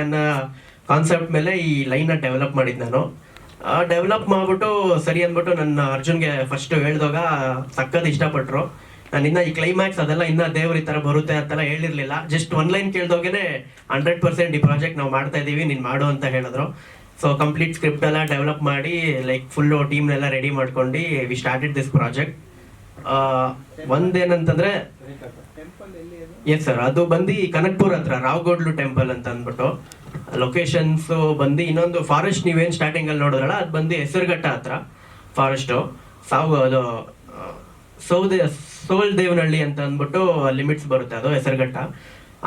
ನನ್ನ ಕಾನ್ಸೆಪ್ಟ್ ಮೇಲೆ ಈ ಲೈನ್ ಡೆವಲಪ್ ಮಾಡಿದ್ ನಾನು. ಡೆವಲಪ್ ಮಾಡ್ಬಿಟ್ಟು ಸರಿ ಅಂದ್ಬಿಟ್ಟು ನನ್ನ ಅರ್ಜುನ್ಗೆ ಫಸ್ಟ್ ಹೇಳಿದಾಗ ಸಕ್ಕದ್ ಇಷ್ಟಪಟ್ರು. ನಾನು ಇನ್ನ ಈ ಕ್ಲೈಮ್ಯಾಕ್ಸ್ ಅದೆಲ್ಲ ಇನ್ನ ದೇವ್ರ ಈ ತರ ಬರುತ್ತೆ ಅಂತೆಲ್ಲ ಹೇಳಿರ್ಲಿಲ್ಲ. ಜಸ್ಟ್ ಒನ್ ಲೈನ್ ಕೇಳ್ದೋಗೇನೆ ಹಂಡ್ರೆಡ್ ಪರ್ಸೆಂಟ್ ಈ ಪ್ರಾಜೆಕ್ಟ್ ನಾವು ಮಾಡ್ತಾ ಇದೀವಿ, ನೀನ್ ಮಾಡು ಅಂತ ಹೇಳಿದ್ರು. ಸೊ ಕಂಪ್ಲೀಟ್ ಸ್ಕ್ರಿಪ್ಟ್ ಎಲ್ಲ ಡೆವಲಪ್ ಮಾಡಿ ಲೈಕ್ ಫುಲ್ಲು ಟೀಮ್ನೆಲ್ಲ ರೆಡಿ ಮಾಡ್ಕೊಂಡು ವಿ ಸ್ಟಾರ್ಟೆಡ್ ದಿಸ್ ಪ್ರಾಜೆಕ್ಟ್ ಒಂದೇನಂತಂದ್ರೆ ಎಸ್ ಸರ್ ಅದು ಬಂದು ಕನಕ್ಪುರ್ ಹತ್ರ ರಾವ್ಗೋಡ್ಲು ಟೆಂಪಲ್ ಅಂತ ಅಂದ್ಬಿಟ್ಟು ಲೊಕೇಶನ್ಸ್ ಬಂದು ಇನ್ನೊಂದು ಫಾರೆಸ್ಟ್ ನೀವೇನು ಸ್ಟಾರ್ಟಿಂಗ್ ಅಲ್ಲಿ ನೋಡಿದ್ರಲ್ಲ, ಅದು ಬಂದು ಹೆಸರುಘಟ್ಟ ಹತ್ರ ಫಾರೆಸ್ಟ್ ಸಾವು, ಅದು, ಸೌದೆ ಸೋಲ್ ದೇವನಹಳ್ಳಿ ಅಂತ ಅಂದ್ಬಿಟ್ಟು ಲಿಮಿಟ್ಸ್ ಬರುತ್ತೆ ಅದು, ಹೆಸರುಘಟ್ಟ.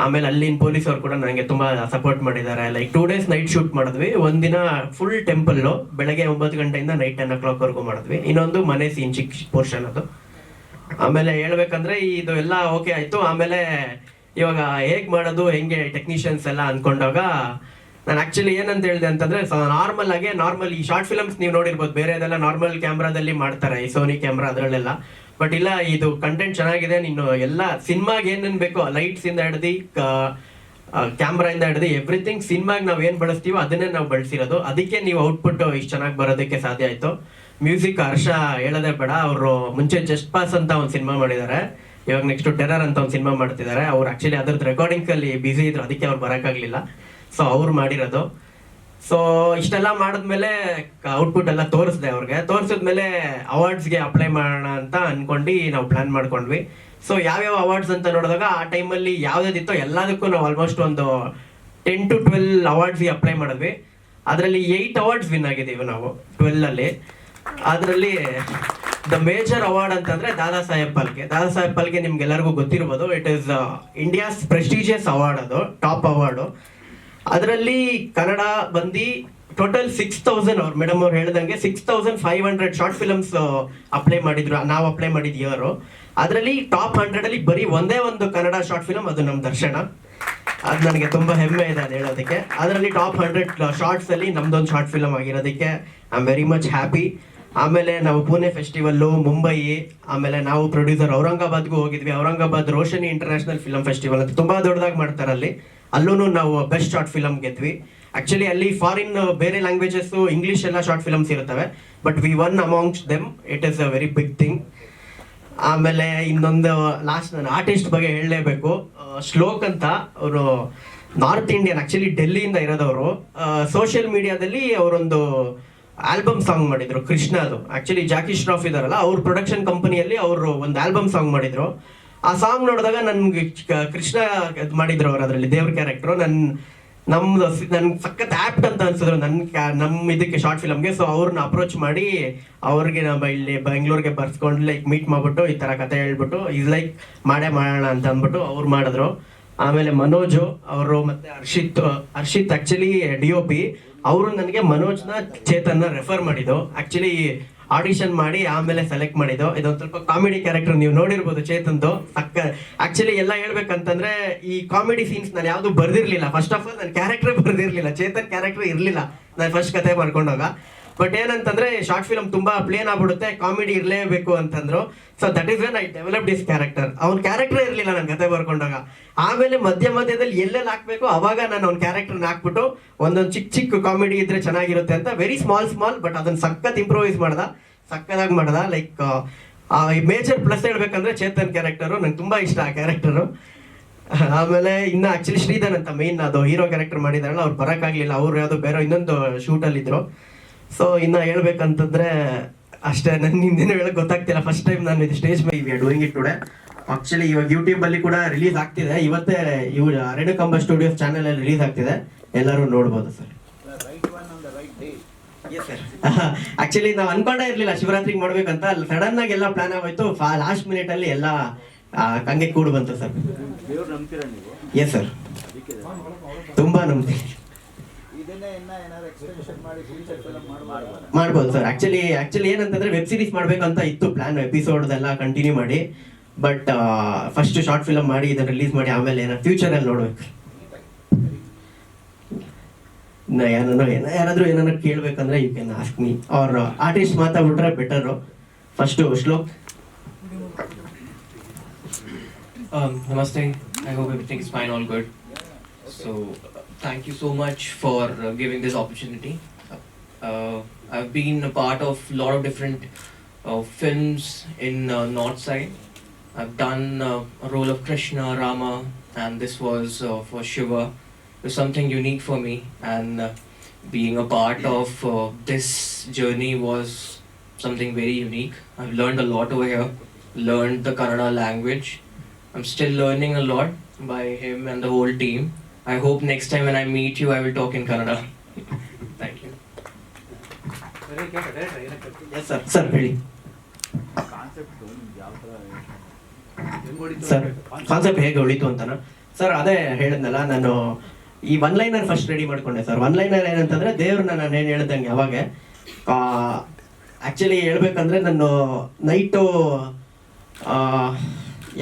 ಆಮೇಲೆ ಅಲ್ಲಿನ ಪೊಲೀಸವ್ರು ಕೂಡ ನನಗೆ ತುಂಬ ಸಪೋರ್ಟ್ ಮಾಡಿದ್ದಾರೆ. Like two days night shoot ಮಾಡಿದ್ವಿ. ಒಂದಿನ ಫುಲ್ ಟೆಂಪಲ್ ಬೆಳಗ್ಗೆ ಒಂಬತ್ತು ಗಂಟೆಯಿಂದ ನೈಟ್ ಟೆನ್ ಓ ಕ್ಲಾಕ್ವರೆಗೂ ಮಾಡಿದ್ವಿ. ಇನ್ನೊಂದು ಮನೆ ಸೀನ್ ಚಿಕ್ಕ ಪೋರ್ಷನ್ ಅದು. ಆಮೇಲೆ ಹೇಳ್ಬೇಕಂದ್ರೆ ಇದು ಎಲ್ಲ ಓಕೆ ಆಯ್ತು. ಆಮೇಲೆ ಇವಾಗ ಹೇಗ್ ಮಾಡೋದು, ಹೆಂಗೆ ಟೆಕ್ನಿಷಿಯನ್ಸ್ ಎಲ್ಲ ಅನ್ಕೊಂಡಾಗ ನಾನು ಆಕ್ಚುಲಿ ಏನಂತ ಹೇಳಿದೆ ಅಂತಂದ್ರೆ ನಾರ್ಮಲ್ ಆಗಿ ನಾರ್ಮಲ್ ಈ ಶಾರ್ಟ್ ಫಿಲ್ಮ್ಸ್ ನೀವು ನೋಡಿರ್ಬೋದು. ಬೇರೆ ಅದೆಲ್ಲ ನಾರ್ಮಲ್ ಕ್ಯಾಮ್ರಾದಲ್ಲಿ ಮಾಡ್ತಾರೆ, ಈ ಸೋನಿ ಕ್ಯಾಮ್ರಾ ಅದರಲ್ಲೆಲ್ಲ. ಬಟ್ ಇಲ್ಲ, ಇದು ಕಂಟೆಂಟ್ ಚೆನ್ನಾಗಿದೆ. ನೀನು ಎಲ್ಲ ಸಿನಿಮಾಗೆ ಏನೇನು ಬೇಕೋ ಲೈಟ್ಸ್ ಇಂದ ಹಿಡ್ದು ಕ್ಯಾಮ್ರಾ ಇಂದ ಹಿಡ್ದು ಎವ್ರಿಥಿಂಗ್ ಸಿನಿಮಾಗೆ ನಾವು ಏನು ಬಳಸ್ತೀವೋ ಅದನ್ನೇ ನಾವು ಬಳಸಿರೋದು. ಅದಕ್ಕೆ ನೀವು ಔಟ್ಪುಟ್ ಇಷ್ಟು ಚೆನ್ನಾಗಿ ಬರೋದಕ್ಕೆ ಸಾಧ್ಯ ಆಯ್ತು. ಮ್ಯೂಸಿಕ್ ಹರ್ಷ ಹೇಳೋದೇ ಬೇಡ, ಅವರು ಮುಂಚೆ ಜಸ್ಟ್ ಪಾಸ್ ಅಂತ ಒಂದು ಸಿನಿಮಾ ಮಾಡಿದ್ದಾರೆ ಇವಾಗ ನೆಕ್ಸ್ಟ್ ಟೆರರ್ ಅಂತ ಒಂದು ಸಿನಿಮಾ ಮಾಡ್ತಿದ್ದಾರೆ ಅವ್ರು ಆಕ್ಚುಲಿ ಅದ್ರದ್ದು ರೆಕಾರ್ಡಿಂಗ್ ಅಲ್ಲಿ ಬಿಸಿ ಇದ್ರು, ಅದಕ್ಕೆ ಅವ್ರು ಬರೋಕ್ಕಾಗಲಿಲ್ಲ. ಸೊ ಅವ್ರು ಮಾಡಿರೋದು. ಸೊ ಇಷ್ಟೆಲ್ಲ ಮಾಡಿದ್ಮೇಲೆ ಔಟ್ಪುಟ್ ಎಲ್ಲ ತೋರಿಸ್ದೆ ಅವ್ರಿಗೆ. ತೋರಿಸಿದ್ಮೇಲೆ ಅವಾರ್ಡ್ಸ್ಗೆ ಅಪ್ಲೈ ಮಾಡೋಣ ಅಂತ ಅನ್ಕೊಂಡು ನಾವು ಪ್ಲಾನ್ ಮಾಡ್ಕೊಂಡ್ವಿ. ಸೊ ಯಾವ್ಯಾವ ಅವಾರ್ಡ್ಸ್ ಅಂತ ನೋಡಿದಾಗ ಆ ಟೈಮಲ್ಲಿ ಯಾವ್ದಾದಿತ್ತೋ ಎಲ್ಲದಕ್ಕೂ ನಾವು ಆಲ್ಮೋಸ್ಟ್ ಒಂದು ಟೆನ್ ಟು ಟ್ವೆಲ್ ಅವಾರ್ಡ್ಸ್ಗೆ ಅಪ್ಲೈ ಮಾಡಿದ್ವಿ. ಅದರಲ್ಲಿ ಏಯ್ಟ್ ಅವಾರ್ಡ್ಸ್ ವಿನ್ ಆಗಿದ್ದೀವಿ ನಾವು ಟ್ವೆಲ್ ಅಲ್ಲಿ. ಅದರಲ್ಲಿ ದ ಮೇಜರ್ ಅವಾರ್ಡ್ ಅಂತಂದ್ರೆ ದಾದಾ ಸಾಹೇಬ್ ಪಾಲ್ಕೆ ದಾದಾ ಸಾಹೇಬ್ ಪಾಲ್ಕೆ ನಿಮ್ಗೆಲ್ಲರಿಗೂ ಗೊತ್ತಿರ್ಬೋದು. It is India's prestigious award ಅದು ಟಾಪ್ ಅವಾರ್ಡು ಅದರಲ್ಲಿ ಕನ್ನಡ ಬಂದು ಟೋಟಲ್ ಸಿಕ್ಸ್ ತೌಸಂಡ್ ಅವ್ರು. ಮೇಡಮ್ ಅವ್ರು ಹೇಳ್ದಂಗೆ six thousand five hundred short films apply ಮಾಡಿದ್ರು. ನಾವು ಅಪ್ಲೈ ಮಾಡಿದ ಇಯರು ಅದರಲ್ಲಿ ಟಾಪ್ ಹಂಡ್ರೆಡ್ ಅಲ್ಲಿ ಬರೀ ಒಂದೇ ಒಂದು ಕನ್ನಡ ಶಾರ್ಟ್ ಫಿಲಮ್ ಅದು ನಮ್ಮ ದರ್ಶನ. ಅದು ನನಗೆ ತುಂಬಾ ಹೆಮ್ಮೆ ಇದೆ ಅದು ಹೇಳೋದಕ್ಕೆ. ಅದರಲ್ಲಿ ಟಾಪ್ ಹಂಡ್ರೆಡ್ ಶಾರ್ಟ್ಸ್ ಅಲ್ಲಿ ನಮ್ದೊಂದು short film ಆಗಿರೋದಕ್ಕೆ. I am very much happy ಆಮೇಲೆ ನಾವು ಪುಣೆ ಫೆಸ್ಟಿವಲ್ಲು, ಮುಂಬೈ, ಆಮೇಲೆ ನಾವು ಪ್ರೊಡ್ಯೂಸರ್ ಔರಂಗಾಬಾದ್ಗೂ ಹೋಗಿದ್ವಿ. Aurangabad Roshni international film festival ಅಂತ ತುಂಬಾ ದೊಡ್ಡದಾಗಿ ಮಾಡ್ತಾರೆ ಅಲ್ಲಿ. ಅಲ್ಲೂ ನಾವು ಬೆಸ್ಟ್ ಶಾರ್ಟ್ ಫಿಲಮ್ ಗೆದ್ವಿ. ಆಕ್ಚುಲಿ ಅಲ್ಲಿ ಫಾರಿನ್ ಬೇರೆ ಲ್ಯಾಂಗ್ವೇಜಸ್ ಇಂಗ್ಲಿಷ್ ಎಲ್ಲ ಶಾರ್ಟ್ ಫಿಲಮ್ಸ್ ಇರುತ್ತವೆ. But we won amongst them it is a very big thing ಆಮೇಲೆ ಇನ್ನೊಂದು ಲಾಸ್ಟ್ ನಾನು ಆರ್ಟಿಸ್ಟ್ ಬಗ್ಗೆ ಹೇಳಲೇಬೇಕು. ಶ್ಲೋಕ್ ಅಂತ ಅವರು ನಾರ್ತ್ ಇಂಡಿಯನ್ ಆಕ್ಚುಲಿ ಡೆಲ್ಲಿಯಿಂದ ಇರೋದವರು. ಸೋಷಿಯಲ್ ಮೀಡಿಯಾದಲ್ಲಿ ಅವರೊಂದು ಆಲ್ಬಮ್ ಸಾಂಗ್ ಮಾಡಿದ್ರು, ಕೃಷ್ಣ ಅದು. ಆಕ್ಚುಲಿ ಜಾಕಿ ಶ್ರಾಫ್ ಇದಾರಲ್ಲ, ಅವ್ರ ಪ್ರೊಡಕ್ಷನ್ ಕಂಪನಿಯಲ್ಲಿ ಅವರು ಒಂದು ಆಲ್ಬಮ್ ಸಾಂಗ್ ಮಾಡಿದ್ರು. ಆ ಸಾಂಗ್ ನೋಡಿದಾಗ ನನ್ಗೆ ಕೃಷ್ಣ ಮಾಡಿದ್ರು ಅವ್ರು ಅದರಲ್ಲಿ, ದೇವ್ರ ಕ್ಯಾರೆಕ್ಟರ್ ನನ್ ನಮ್ದು ನನ್ ಸಖತ್ ಆಪ್ಟ್ ಅಂತ ಅನ್ಸಿದ್ರು ನನ್ ನಮ್ ಇದಕ್ಕೆ ಶಾರ್ಟ್ ಫಿಲಮ್ಗೆ ಸೊ ಅವ್ರನ್ನ ಅಪ್ರೋಚ್ ಮಾಡಿ, ಅವ್ರಿಗೆ ನಮ್ಮ ಇಲ್ಲಿ ಬೆಂಗಳೂರಿಗೆ ಬರ್ಸ್ಕೊಂಡು ಲೈಕ್ ಮೀಟ್ ಮಾಡ್ಬಿಟ್ಟು, ಈ ತರ ಕತೆ ಹೇಳ್ಬಿಟ್ಟು ಇಸ್ ಲೈಕ್ ಮಾಡೇ ಮಾಡೋಣ ಅಂತ ಅಂದ್ಬಿಟ್ಟು ಅವ್ರು ಮಾಡಿದ್ರು. ಆಮೇಲೆ ಮನೋಜು, ಅವರು ಮತ್ತೆ Harshit Harshit actually D O P ಅವರು ನನಗೆ ಮನೋಜ್ನ ಚೇತನ್ನ ರೆಫರ್ ಮಾಡಿದ್ದು. ಆಕ್ಚುಲಿ ಆಡಿಷನ್ ಮಾಡಿ ಆಮೇಲೆ ಸೆಲೆಕ್ಟ್ ಮಾಡಿದ್ದು. ಇದೊಂದು ಸ್ವಲ್ಪ ಕಾಮಿಡಿ ಕ್ಯಾರೆಕ್ಟರ್ ನೀವು ನೋಡಿರ್ಬೋದು ಚೇತನ್ದು. ಅಕ್ಕ ಆಕ್ಚುಲಿ ಎಲ್ಲ ಹೇಳ್ಬೇಕಂತಂದ್ರೆ ಈ ಕಾಮಿಡಿ ಸೀನ್ಸ್ ನಾನು ಯಾವುದು ಬರ್ದಿರ್ಲಿಲ್ಲ. ಫಸ್ಟ್ ಆಫ್ ಆಲ್ ನನ್ನ ಕ್ಯಾರೆಕ್ಟರ್ ಬರ್ದಿರ್ಲಿಲ್ಲ. ಚೇತನ್ ಕ್ಯಾರೆಕ್ಟರ್ ಇರ್ಲಿಲ್ಲ. ನಾನು ಫಸ್ಟ್ ಕತೆ ಮಾಡ್ಕೊಂಡಾಗ. ಬಟ್ ಏನಂತಂದ್ರೆ ಶಾರ್ಟ್ ಫಿಲಮ್ ತುಂಬಾ ಪ್ಲೇನ್ ಆಗ್ಬಿಡುತ್ತೆ ಕಾಮಿಡಿ ಇರಲೇಬೇಕು ಅಂತಂದ್ರು. So that is when I develop this character ಅವ್ನ ಕ್ಯಾರೆಕ್ಟರ್ ಇರಲಿಲ್ಲ ನನ್ನ ಕತೆ ಬರ್ಕೊಂಡಾಗ. ಆಮೇಲೆ ಮಧ್ಯ ಮಧ್ಯದಲ್ಲಿ ಎಲ್ಲೆಲ್ಲಿ ಹಾಕ್ಬೇಕು ಅವಾಗ ನಾನು ಅವ್ನ ಕ್ಯಾರೆಕ್ಟರ್ನ ಹಾಕ್ಬಿಟ್ಟು ಒಂದೊಂದು ಚಿಕ್ಕ ಚಿಕ್ಕ ಕಾಮಿಡಿ ಇದ್ರೆ ಚೆನ್ನಾಗಿರುತ್ತೆ ಅಂತ ವೆರಿ ಸ್ಮಾಲ್ ಸ್ಮಾಲ್ ಬಟ್ ಅದನ್ನ ಸಖತ್ ಇಂಪ್ರೂವೈಸ್ ಮಾಡ್ದ. ಸಕ್ಕದಾಗಿ ಮಾಡ್ದ. ಲೈಕ್ ಮೇಜರ್ ಪ್ಲಸ್ ಹೇಳ್ಬೇಕಂದ್ರೆ ಚೇತನ್ ಕ್ಯಾರೆಕ್ಟರು ನಂಗೆ ತುಂಬಾ ಇಷ್ಟ ಆ ಕ್ಯಾರೆಕ್ಟರು ಆಮೇಲೆ ಇನ್ನ ಆಕ್ಚುಲಿ ಶ್ರೀಧರ್ ಅಂತ ಮೇನ್ ಅದು ಹೀರೋ ಕ್ಯಾರೆಕ್ಟರ್ ಮಾಡಿದಾರಲ್ಲ, ಅವ್ರು ಬರೋಕ್ಕಾಗಲಿಲ್ಲ ಅವ್ರು ಯಾವುದೋ ಬೇರೆ ಇನ್ನೊಂದು ಶೂಟ್ ಅಲ್ಲಿ ಇದ್ರು ಸೊ ಇನ್ನ ಹೇಳ್ಬೇಕಂತಂದ್ರೆ ಅಷ್ಟೇ ನನ್ ಇನ್ನೇನು ಹೇಳಕ್ ಗೊತ್ತಾಗ್ತಿಲ್ಲ. ಫಸ್ಟ್ ಟೈಮ್ ನಾನು ಇದು ಸ್ಟೇಜ್ ಮೇಲೆ ಡೂಯಿಂಗ್ ಇಟ್ ಟುಡೆ ಆಕ್ಚುಲಿ ಇವಾಗ ಯೂಟ್ಯೂಬ್ ಅಲ್ಲಿ ಕೂಡ ರಿಲೀಸ್ ಆಗ್ತಿದೆ. ಇವತ್ತೇ ಇವ್ ಕಂಬ ಸ್ಟುಡಿಯೋಸ್ ಚಾನೆಲ್ ಅಲ್ಲಿ ರಿಲೀಸ್ ಆಗ್ತಿದೆ. ಎಲ್ಲರೂ ನೋಡ್ಬೋದು ಸರ್. ಆಕ್ಚುಲಿ ನಾವು ಅನ್ಕೊಂಡೇ ಇರ್ಲಿಲ್ಲ ಶಿವರಾತ್ರಿ ಮಾಡ್ಬೇಕಂತ. ಸಡನ್ ಆಗಿ ಎಲ್ಲ ಪ್ಲಾನ್ ಆಗೋಯ್ತು. ಲಾಸ್ಟ್ ಮಿನಿಟ್ ಅಲ್ಲಿ ಎಲ್ಲ ಕಂಗೆ ಹಂಗೆ ಕೂಡು ಬಂತು ಸರ್. ಎಸ್ ಸರ್ ತುಂಬಾ ನಂಬ್ತೀನಿ. ಮಾಡ್ಬೋದು. ಸರ್. ಆಕ್ಚುಲಿ ಆಕ್ಚುಲಿ ಏನಂತಂದ್ರೆ ವೆಬ್ ಸೀರೀಸ್ ಮಾಡ್ಬೇಕಂತ ಇತ್ತು ಪ್ಲಾನ್ ಎಪಿಸೋಡ್ ಎಲ್ಲ ಕಂಟಿನ್ಯೂ ಮಾಡಿ. ಬಟ್ ಫಸ್ಟ್ ಶಾರ್ಟ್ ಫಿಲಮ್ ಮಾಡಿ ಇದನ್ನ ರಿಲೀಸ್ ಮಾಡಿ ಆಮೇಲೆ ಏನಾದ್ರು ಫ್ಯೂಚರ್ ಅಲ್ಲಿ ನೋಡ್ಬೇಕು. ಏನಾದ್ರು ಏನ ಯಾರಾದ್ರೂ ಏನಾರ ಕೇಳ್ಬೇಕಂದ್ರೆ ಯು ಕ್ಯಾನ್ ಆಸ್ಕ್ ಮೀ ಅವ್ರ ಆರ್ಟಿಸ್ಟ್ ಮಾತಾಡ್ಬಿಟ್ರೆ ಬೆಟರ್ ಫಸ್ಟ್ ಶ್ಲೋಕ್. ನಮಸ್ತೆ. I hope everything is fine all good good. Thank you so much for uh, giving this opportunity. Uh, I've been a part of a lot of different uh, films in uh, North Side. I've done uh, a role of Krishna, Rama, and this was uh, for Shiva. It was something unique for me, and uh, being a part of uh, this journey was something very unique. I've learned a lot over here, learned the Kannada language. I'm still learning a lot by him and the whole team. I hope next time when I meet you, I will talk in Kannada. Thank you. Yes, sir Sir, ಹೇಳಿ sir concept ಹೇಗೆ ಉಳಿತು ಅಂತನಾ? Sir ಅದೇ ಹೇಳಿದ್ನಲ್ಲ ನಾನು ಈ one liner first ready ಮಾಡ್ಕೊಂಡೆ sir one liner ಏನಂತಂದ್ರೆ ದೇವ್ರನ್ನ ನಾನು ಏನು ಹೇಳ್ದಂಗೆ ಅವಾಗ ಆ್ಯಕ್ಚುಲಿ ಹೇಳ್ಬೇಕಂದ್ರೆ ನಾನು ನೈಟು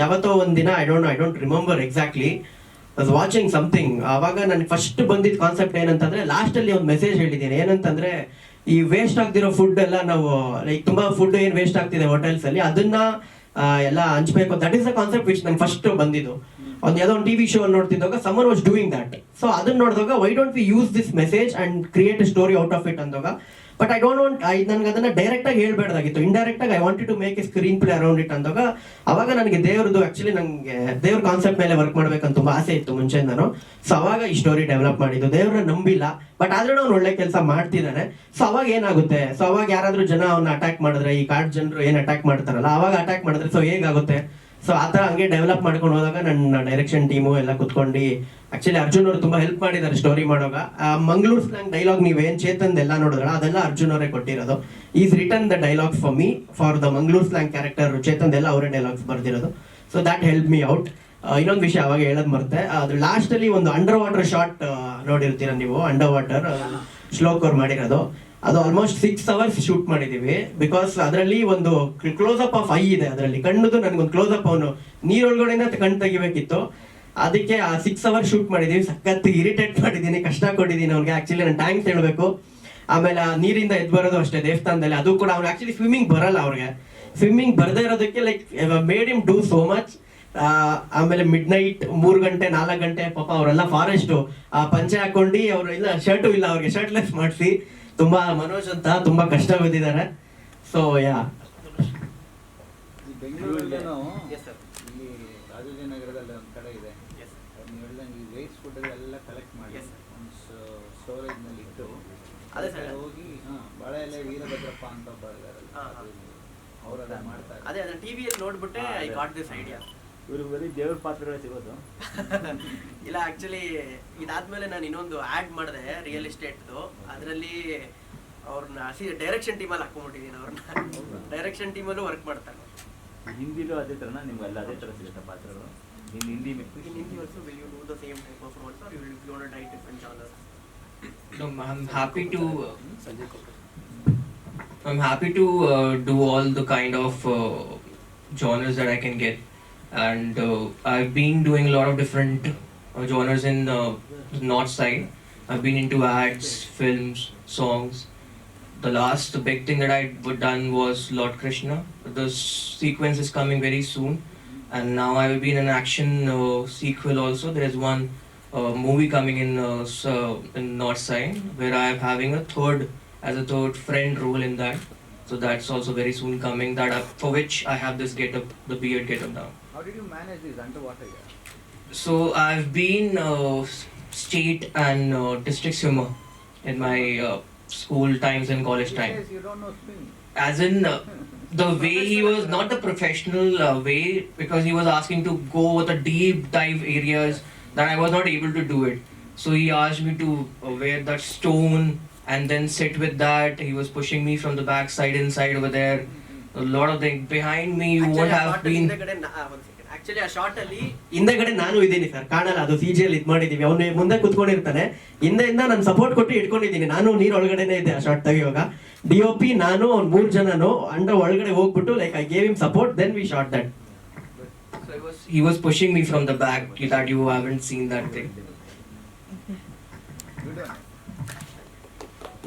ಯಾವತ್ತೋ ಒಂದು ದಿನ I don't I don't remember exactly was watching something ಆವಾಗ ನನಗೆ ಫಸ್ಟ್ ಬಂದಿದ್ದ ಕಾನ್ಸೆಪ್ಟ್ ಏನಂತಂದ್ರೆ ಲಾಸ್ಟಲ್ಲಿ ಒಂದು ಮೆಸೇಜ್ ಹೇಳಿದ್ದೀನಿ. ಏನಂತಂದ್ರೆ, ಈ ವೇಸ್ಟ್ ಆಗ್ತಿರೋ ಫುಡ್ ಎಲ್ಲ ನಾವು ಲೈಕ್ ತುಂಬಾ ಫುಡ್ ಏನು ವೇಸ್ಟ್ ಆಗ್ತಿದೆ ಹೋಟೆಲ್ಸ್ ಅಲ್ಲಿ, ಅದನ್ನ ಎಲ್ಲ ಹಂಚ್ಬೇಕು. That is a concept which ನಂಗೆ ಫಸ್ಟ್ ಬಂದಿದ್ದು. ಒಂದು ಯಾವುದೋ ಒಂದು ಟಿವಿ ಶೋ ನೋಡ್ತಿದ್ದಾಗ summer was doing that so ಅದನ್ನ ನೋಡಿದಾಗ why don't we use this message and create story out of it ಅಂದಾಗ but I don't want I ನನ್ಗೆ ಅದನ್ನ ಡೈರೆಕ್ಟ್ ಆಗಿ ಹೇಳ್ಬೇಡ್ದಾಗಿತ್ತು. ಇಂಡೈರೆಕ್ಟ್ ಆಗಿ I want to make a screenplay around it ಅಂದಾಗ, ಅವಾಗ ನನಗೆ ದೇವ್ರದ್ದು ಆಕ್ಚುಲಿ ನನಗೆ ದೇವ್ರ ಕಾನ್ಸೆಪ್ಟ್ ಮೇಲೆ ವರ್ಕ್ ಮಾಡ್ಬೇಕಂತ ತುಂಬಾ ಆಸೆ ಇತ್ತು ಮುಂಚೆ ನಾನು. ಸೊ ಅವಾಗ ಈ ಸ್ಟೋರಿ ಡೆವಲಪ್ ಮಾಡಿದ್ದು. ದೇವ್ರನ್ನ ನಂಬಿಲ್ಲ. ಬಟ್ ಆದ್ರೂ ಅವ್ನು ಒಳ್ಳೆ ಕೆಲಸ ಮಾಡ್ತಿದ್ದಾನೆ ಸೊ ಅವಾಗ ಏನಾಗುತ್ತೆ? ಸೊ ಅವಾಗ ಯಾರಾದ್ರೂ ಜನ ಅವ್ನ ಅಟ್ಯಾಕ್ ಮಾಡಿದ್ರೆ, ಈ ಕಾರ್ಡ್ ಜನರು ಏನ್ ಅಟ್ಯಾಕ್ ಮಾಡ್ತಾರಲ್ಲ, ಅವಾಗ ಅಟ್ಯಾಕ್ ಮಾಡಿದ್ರೆ ಸೊ ಹೇಗಾಗುತ್ತೆ? ಸೊ ಆ ಥರ ಹಂಗೆ ಡೆವಲಪ್ ಮಾಡ್ಕೊಂಡು ಹೋದಾಗ ನನ್ನ ಡೈರೆಕ್ಷನ್ ಟೀಮು ಎಲ್ಲ ಕುತ್ಕೊಂಡು ಆಕ್ಚುಲಿ ಅರ್ಜುನ್ ಅವರು ತುಂಬಾ ಹೆಲ್ಪ್ ಮಾಡಿದ್ದಾರೆ ಸ್ಟೋರಿ ಮಾಡುವಾಗ. ಮಂಗಳೂರು ಸ್ಲ್ಯಾಂಗ್ ಡೈಲಾಗ್ ನೀವೇನು ಚೇತನ್ ಎಲ್ಲ ನೋಡಿದ್ರ ಅದೆಲ್ಲ ಅರ್ಜುನ್ ಅವರೇ ಕೊಟ್ಟಿರೋದು. Is return the dialogue for me for the Mangaluru slang character Chetan ಎಲ್ಲ ಅವರೇ dialogues ಬರ್ದಿರೋದು. So that help me out ಇನ್ನೊಂದು ವಿಷಯ ಅವಾಗ ಹೇಳೋದು ಮರ್ತೆ. ಅದ್ರ ಲಾಸ್ಟ್ ಅಲ್ಲಿ ಒಂದು ಅಂಡರ್ ವಾಟರ್ ಶಾಟ್ ನೋಡಿರ್ತೀರ ನೀವು? ಅಂಡರ್ ವಾಟರ್ ಶ್ಲೋಕ್ ಅವ್ರು ಮಾಡಿರೋದು. ಅದು ಆಲ್ಮೋಸ್ಟ್ ಸಿಕ್ಸ್ ಅವರ್ಸ್ ಶೂಟ್ ಮಾಡಿದೀವಿ. ಬಿಕಾಸ್ ಅದರಲ್ಲಿ ಒಂದು ಕ್ಲೋಸ್ ಅಪ್ ಆಫ್ ಐ ಇದೆ ಅದರಲ್ಲಿ. ಕಣ್ಣದು ನನಗೊಂದು ಕ್ಲೋಸ್ ಅಪ್ ಅವನು ನೀರೊಳಗಡೆನ ಕಣ್ಣು ತೆಗಿಬೇಕಿತ್ತು. ಅದಕ್ಕೆ ಆ ಸಿಕ್ಸ್ ಅವರ್ ಶೂಟ್ ಮಾಡಿದೀವಿ. ಸಖತ್ ಇರಿಟೇಟ್ ಮಾಡಿದ್ದೀನಿ ಕಷ್ಟ ಕೊಟ್ಟಿದ್ದೀನಿ ಅವ್ನಿಗೆ. ಆಕ್ಚುಲಿ ನಾನು ಟ್ಯಾಂಕ್ಸ್ ಹೇಳಬೇಕು. ಆಮೇಲೆ ಆ ನೀರಿಂದ ಎದ್ದು ಬರೋದು ಅಷ್ಟೇ ದೇವಸ್ಥಾನದಲ್ಲಿ. ಅದು ಕೂಡ ಅವ್ನು ಆಕ್ಚುಲಿ ಸ್ವಿಮ್ಮಿಂಗ್ ಬರಲ್ಲ ಅವ್ರಿಗೆ. ಸ್ವಿಮ್ಮಿಂಗ್ ಬರದೇ ಇರೋದಕ್ಕೆ like made him do so much ಆಮೇಲೆ ಮಿಡ್ ನೈಟ್ ಮೂರು ಗಂಟೆ, ನಾಲ್ಕು ಗಂಟೆ ಪಾಪ ಅವರೆಲ್ಲ ಫಾರೆಸ್ಟ್ ಪಂಚೆ ಹಾಕೊಂಡು ಅವರು ಇಲ್ಲ ಶರ್ಟು ಇಲ್ಲ ಅವ್ರಿಗೆ. ಶರ್ಟ್ಲೆಸ್ ಮಾಡಿಸಿ. ತುಂಬಾ ಮನೋಜ್ ಅಂತ ತುಂಬಾ ಕಷ್ಟ ಬಿದ್ದಿದ್ದಾರೆ ಸೊ ಯಾ. ಇಲ್ಲಿ ರಾಜಾಜಿನಗರದಲ್ಲಿ ಒಂದು ಕಡೆ ಇದೆ ನೀವು ಹೇಳ್ದಂಗೆ ಈ ವೇಸ್ಟ್ ಫುಡ್ ಎಲ್ಲ ಕಲೆಕ್ಟ್ ಮಾಡಿ sir. ಒಂದು ಸ್ಟೋರೇಜ್ನಲ್ಲಿ ಇಟ್ಟು ಅದೇ ಸರ್ ಹೋಗಿ ಹಾಂ ಬಾಳೆ ಎಲೆ ವೀರಭದ್ರಪ್ಪ ಅಂತ ಒಬ್ಬ ಇದಾರಲ್ಲ. ಅವ್ರು ಮಾಡ್ತಾರೆ ಅದೇ ಅದನ್ನ ಟಿವಿಯಲ್ಲಿ ನೋಡ್ಬಿಟ್ಟೆ ಐ. ಗಾಟ್ ದಿಸ್ ಐಡಿಯಾ ಇವ್ರಿಗೆ ಬರೀ ದೇವ್ರ ಪಾತ್ರಗಳೇ ಸಿಗೋದು. ಇಲ್ಲ ಆಕ್ಚುಲಿ ಇದಾದ್ಮೇಲೆ ನಾನು ಇನ್ನೊಂದು ಆ್ಯಡ್ ಮಾಡಿದೆ ರಿಯಲ್ ಎಸ್ಟೇಟ್ದು ಅದರಲ್ಲಿ ಅವ್ರನ್ನ ಡೈರೆಕ್ಷನ್ ಟೀಮಲ್ಲಿ ಹಾಕೊಂಡ್ಬಿಟ್ಟಿದ್ದೀನಿ ಅವ್ರನ್ನ ಡೈರೆಕ್ಷನ್ ಟೀಮಲ್ಲೂ ವರ್ಕ್ ಮಾಡ್ತಾರೆ. ಹಿಂದಿಲೂ ಅದೇ ಥರನ ನಿಮ್ಗೆಲ್ಲ ಅದೇ ಥರ ಸಿಗುತ್ತೆ ಪಾತ್ರಗಳು. ಇನ್ನು ಹಿಂದಿ ಮೇ- ಹಿಂದಿ ವರ್ಷ also, you you the same type of roles are you will to try no genres? No, I'm happy to. I'm happy to uh, do all the kind of uh, genres that I can get, and uh, I've been doing a lot of different uh, genres in uh, the north side. I've been into ads, films, songs. The last big thing that I have done was Lord Krishna. The sequence is coming very soon, and now I will be in an action uh, sequel also. There is one uh, movie coming in uh, in North Side where I am having a third as a third friend role in that. So that's also very soon coming. That I, for which I have this get up, the beard get up now. How did you manage this underwater here? So I've been uh, state and uh, district swimmer in my uh, school times and college time. says you don't know swim. As in uh, the way he was not the professional uh, way because he was asking to go with the deep dive areas that I was not able to do it. So he asked me to uh, wear that stone and then sit with that. He was pushing me from the back side inside over there. A lot of things behind me. You won't have been. Actually ಆ shot ಅಲ್ಲಿ ಹಿಂದೆಗಡೆ ನಾನು ಇದ್ದೀನಿ sir ಕಾಣಲ್ಲ ಅದು C ಜಿಯಲ್ಲಿ ಇದ್ ಮಾಡಿದೀವಿ ಅವನು ಮುಂದೆ ಕುತ್ಕೊಂಡಿರ್ತಾನೆ ಹಿಂದೆಯಿಂದ ನಾನು ಸಪೋರ್ಟ್ ಕೊಟ್ಟು ಇಟ್ಕೊಂಡಿದ್ದೀನಿ ನಾನು ನೀರ್ ಒಳಗಡೆನೆ ಇದೆ ಆ ಶಾರ್ಟ್ ತೆಗಿಯುವಾಗ ಡಿ ಒ ಪಿ ನಾನು ಅವ್ನ್ ಮೂರ್ ಜನನು ಅಂಡರ್ ಒಳಗಡೆ ಹೋಗ್ಬಿಟ್ಟು like I gave him support then we shot that he was, he was pushing me from the back that you haven't seen that thing.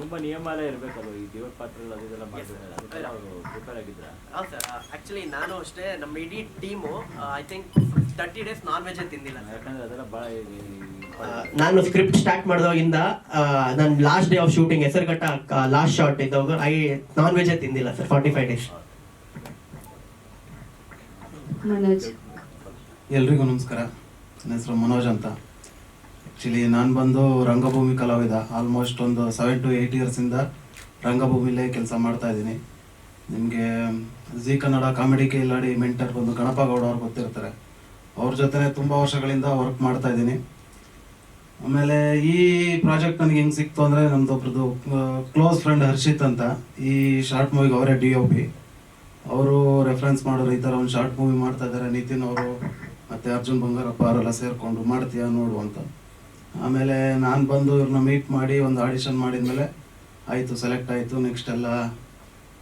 ತುಂಬಾ ನಿಯಮ ಎಲ್ಲ ಇರ್ಬೇಕಲ್ಲ ಈ ದೇವ್ರ ಪಾತ್ರ ಅದೆಲ್ಲ ಮಾಡ್ಬೇಕಾದ್ರೆ ಅದಕ್ಕೆಲ್ಲ ಅವರು ಪ್ರಿಪೇರ್ ಆಗಿದ್ರ ಹೌದು ಸರ್ ಆಕ್ಚುಲಿ ನಾನು ಅಷ್ಟೇ ನಮ್ಮ ಇಡೀ team I think thirty days non veg ತಿಂದಿಲ್ಲ ಯಾಕಂದ್ರೆ ಅದೆಲ್ಲ ಭಾಳ ನಾನು ಸ್ಕ್ರಿಪ್ಟ್ ಸ್ಟಾರ್ಟ್ ಮಾಡಿದಾಗಿಂದ ನನ್ನ last day of shooting Hesaraghatta last shot ಇದ್ದಾಗ ಐ ನಾನ್ ವೆಜ್ ತಿಂದಿಲ್ಲ sir forty five days Manoj. ಎಲ್ರಿಗೂ ನಮಸ್ಕಾರ. ನನ್ನ ಹೆಸರು ಮನೋಜ್ ಅಂತ. ಆ್ಯಕ್ಚುಲಿ ನಾನು ಬಂದು ರಂಗಭೂಮಿ ಕಲಾವಿದ. ಆಲ್ಮೋಸ್ಟ್ ಒಂದು ಸೆವೆನ್ ಟು ಏಯ್ಟ್ ಇಯರ್ಸಿಂದ ರಂಗಭೂಮಿಲೇ ಕೆಲಸ ಮಾಡ್ತಾ ಇದ್ದೀನಿ. ನಿಮಗೆ Zee Kannada comedy Kiladi mentor ಬಂದು ಗಣಪ ಗೌಡ ಅವ್ರು ಗೊತ್ತಿರ್ತಾರೆ. ಅವ್ರ ಜೊತೆ ತುಂಬ ವರ್ಷಗಳಿಂದ ವರ್ಕ್ ಮಾಡ್ತಾ ಇದ್ದೀನಿ. ಆಮೇಲೆ ಈ ಪ್ರಾಜೆಕ್ಟ್ ನನಗೆ ಹೆಂಗೆ ಸಿಕ್ತು ಅಂದರೆ ನಮ್ಮದೊಬ್ರದ್ದು ಕ್ಲೋಸ್ ಫ್ರೆಂಡ್ ಹರ್ಷಿತ್ ಅಂತ. ಈ ಶಾರ್ಟ್ ಮೂವಿಗೆ ಅವರೇ ಡಿ ಒ ಪಿ ಅವರು ರೆಫರೆನ್ಸ್ ಮಾಡೋರು ಈ ಥರ ಒಂದು ಶಾರ್ಟ್ ಮೂವಿ ಮಾಡ್ತಾ ಇದ್ದಾರೆ ನಿತಿನ್ ಅವರು ಮತ್ತು ಅರ್ಜುನ್ ಬಂಗಾರಪ್ಪ ಅವರೆಲ್ಲ ಸೇರಿಕೊಂಡು ಮಾಡ್ತೀಯಾ ನೋಡು ಅಂತ. ಆಮೇಲೆ ನಾನು ಬಂದು ಇವ್ರನ್ನ ಮೀಟ್ ಮಾಡಿ ಒಂದು ಆಡಿಷನ್ ಮಾಡಿದ್ಮೇಲೆ ಆಯಿತು ಸೆಲೆಕ್ಟ್ ಆಯಿತು ನೆಕ್ಸ್ಟ್ ಎಲ್ಲ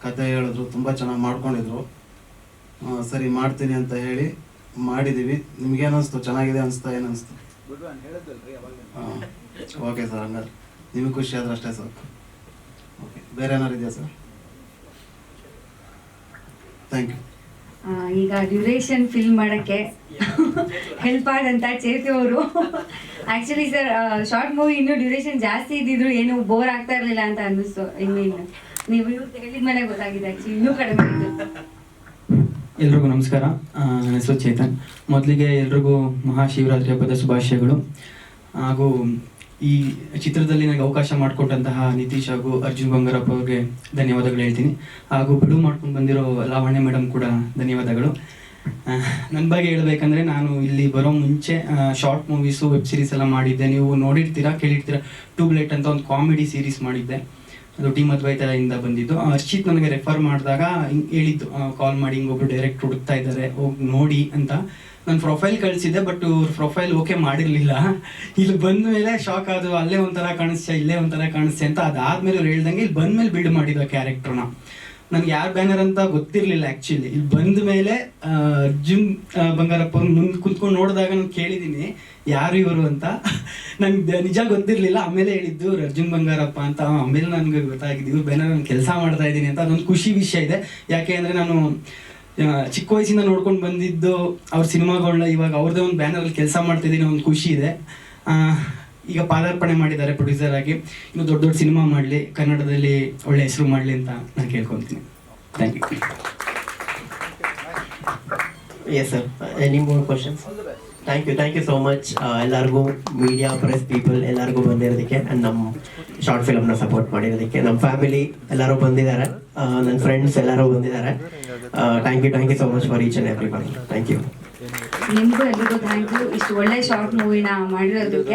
ಕತೆ ಹೇಳಿದ್ರು, ತುಂಬ ಚೆನ್ನಾಗಿ ಮಾಡ್ಕೊಂಡಿದ್ರು. ಸರಿ ಮಾಡ್ತೀನಿ ಅಂತ ಹೇಳಿ ಮಾಡಿದ್ದೀವಿ ನಿಮ್ಗೇನು ಅನಿಸ್ತು? ಚೆನ್ನಾಗಿದೆ ಅನಿಸ್ತಾ ಏನು ಅನಿಸ್ತು? ಓಕೆ ಸರ್ ಹಂಗಾರೆ ನಿಮಗೆ ಖುಷಿ ಆದ್ರೆ ಅಷ್ಟೇ ಸರ್ ಓಕೆ ಬೇರೆ ಏನಾರು ಇದೆಯಾ ಸರ್ ಥ್ಯಾಂಕ್ ಯು ಈಗ ಡ್ಯೂರೇಷನ್ ಫಿಲ್ ಮಾಡಕ್ಕೆ ಹೆಲ್ಪ್ ಆದಂತ ಚೇತು ಅವರು. ಆಕ್ಚುಲಿ ಸರ್ ಶಾರ್ಟ್ ಮೂವಿ ಇನ್ನೂ ಡ್ಯೂರೇಷನ್ ಜಾಸ್ತಿ ಇದ್ದಿದ್ರು ಏನು ಬೋರ್ ಆಗ್ತಾ ಇರಲಿಲ್ಲ ಅಂತ ಅನ್ನಿಸ್ತು. ಇನ್ನು ಇನ್ನು. ನೀವು ಇವ್ರು ಹೇಳಿದ್ಮೇಲೆ ಗೊತ್ತಾಗಿದೆ ಆ್ಯಕ್ಚುಲಿ ಇನ್ನೂ ಕಡಿಮೆ ಇತ್ತು ಎಲ್ರಿಗೂ ನಮಸ್ಕಾರ. ನನ್ನ ಹೆಸರು ಚೇತನ್. ಮೊದಲಿಗೆ ಎಲ್ರಿಗೂ ಮಹಾಶಿವರಾತ್ರಿ ಹಬ್ಬದ ಶುಭಾಶಯಗಳು. ಹಾಗೂ ಈ ಚಿತ್ರದಲ್ಲಿ ನನಗೆ ಅವಕಾಶ ಮಾಡಿಕೊಟ್ಟಂತಹ ನಿತೀಶ್ ಹಾಗೂ ಅರ್ಜುನ್ ಬಂಗಾರಪ್ಪ ಅವ್ರಿಗೆ ಧನ್ಯವಾದಗಳು ಹೇಳ್ತೀನಿ. ಹಾಗೂ ಬಿಡುವು ಮಾಡ್ಕೊಂಡು ಬಂದಿರೋ ಲಾವಣ್ಯ ಮೇಡಮ್ ಕೂಡ ಧನ್ಯವಾದಗಳು. ನನ್ನ ಬಗ್ಗೆ ಹೇಳಬೇಕಂದ್ರೆ ನಾನು ಇಲ್ಲಿ ಬರೋ ಮುಂಚೆ ಶಾರ್ಟ್ ಮೂವೀಸು ವೆಬ್ ಸೀರೀಸ್ ಎಲ್ಲ ಮಾಡಿದ್ದೆ. ನೀವು ನೋಡಿರ್ತೀರಾ, ಕೇಳಿರ್ತೀರಾ? ಟ್ಯೂಬ್ಲೆಟ್ ಅಂತ ಒಂದು ಕಾಮಿಡಿ ಸೀರೀಸ್ ಮಾಡಿದ್ದೆ. ಅದು ಟೀಮ್ ಅದ್ವೈತರಿಂದ ಬಂದಿದ್ದು. ಅರ್ಷಿತ್ ನನಗೆ ರೆಫರ್ ಮಾಡಿದಾಗ, ಹಿಂಗೆ ಹೇಳಿದ್ದು ಕಾಲ್ ಮಾಡಿ ಹಿಂಗೊಬ್ರು ಡೈರೆಕ್ಟ್ ಹುಡುಕ್ತಾ ಇದ್ದಾರೆ, ಹೋಗಿ ನೋಡಿ ಅಂತ. ನಾನು ಪ್ರೊಫೈಲ್ ಕಳಿಸಿದ್ದೆ ಬಟ್ ಪ್ರೊಫೈಲ್ ಓಕೆ ಮಾಡಿರಲಿಲ್ಲ. ಇಲ್ಲಿ ಬಂದ ಮೇಲೆ ಶಾಕ್ ಆದ್ರು ಅಲ್ಲೇ ಒಂಥರ ಕಾಣಿಸ್ತಾ, ಇಲ್ಲೇ ಒಂಥರ ಕಾಣಿಸ್ತೆ ಅಂತ ಅದಾದ್ಮೇಲೆ ಅವ್ರು ಹೇಳ್ದಂಗೆ ಇಲ್ಲಿ ಬಂದ್ಮೇಲೆ ಬಿಲ್ಡ್ ಮಾಡಿದ್ದು ಕ್ಯಾರೆಕ್ಟರ್ನ ನನ್ಗೆ ಯಾರು ಬ್ಯಾನರ್ ಅಂತ ಗೊತ್ತಿರಲಿಲ್ಲ ಆ್ಯಕ್ಚುಲಿ ಇಲ್ಲಿ ಬಂದ ಮೇಲೆ ಜಿಮ್ ಬಂಗಾರಪ್ಪ ಮುಂದೆ ಕುತ್ಕೊಂಡು ನೋಡಿದಾಗ ನಾನು ಕೇಳಿದ್ದೀನಿ ಯಾರು ಇವರು ಅಂತ. ನಂಗೆ ನಿಜ ಗೊತ್ತಿರಲಿಲ್ಲ, ಆಮೇಲೆ ಹೇಳಿದ್ದು ಇವ್ರು ಅರ್ಜುನ್ ಬಂಗಾರಪ್ಪ ಅಂತ. ಆಮೇಲೆ ನನಗೆ ಗೊತ್ತಾಗಿದ್ದು ಇವ್ರು ಬ್ಯಾನರ್ ನಾನು ಕೆಲಸ ಮಾಡ್ತಾ ಇದ್ದೀನಿ ಅಂತ ಅದೊಂದು ಖುಷಿ ವಿಷಯ ಇದೆ. ಯಾಕೆ ಅಂದರೆ ನಾನು ಚಿಕ್ಕ ವಯಸ್ಸಿಂದ ನೋಡ್ಕೊಂಡು ಬಂದಿದ್ದು ಅವ್ರ ಸಿನಿಮಾಗಳನ್ನ ಇವಾಗ ಅವ್ರದ್ದೇ ಒಂದು ಬ್ಯಾನರಲ್ಲಿ ಕೆಲಸ ಮಾಡ್ತಿದ್ದೀನಿ ಒಂದು ಖುಷಿ ಇದೆ. ಈಗ ಪಾದಾರ್ಪಣೆ ಮಾಡಿದ್ದಾರೆ ಪ್ರೊಡ್ಯೂಸರ್ ಆಗಿ. ಇನ್ನು ದೊಡ್ಡ ದೊಡ್ಡ ಸಿನಿಮಾ ಮಾಡಲಿ, ಕನ್ನಡದಲ್ಲಿ ಒಳ್ಳೆ ಹೆಸರು ಮಾಡಲಿ ಅಂತ ನಾನು ಕೇಳ್ಕೊತೀನಿ thank you yes sir any more questions thank you thank you so much ಎಲ್ಲರಿಗೂ ಮೀಡಿಯಾ ಪ್ರೆಸ್ ಪೀಪಲ್ ಎಲ್ಲರಿಗೂ ಬಂದಿರೋದಕ್ಕೆ ಆ್ಯಂಡ್ ನಮ್ಮ ಶಾರ್ಟ್ ಫಿಲಮ್ನ ಸಪೋರ್ಟ್ ಮಾಡಿರೋದಕ್ಕೆ. ನಮ್ಮ ಫ್ಯಾಮಿಲಿ ಎಲ್ಲರೂ ಬಂದಿದ್ದಾರೆ. ನನ್ನ ಫ್ರೆಂಡ್ಸ್ ಎಲ್ಲರೂ ಬಂದಿದ್ದಾರೆ. Thank you thank you so much for each and everybody thank you ನಿಮಗೂ ಎಲ್ಲರಿಗೂ ಥ್ಯಾಂಕ್ ಯು ಇಷ್ಟು ಒಳ್ಳೆ ಶಾರ್ಟ್ ಮೂವಿನ ಮಾಡಿರೋದಕ್ಕೆ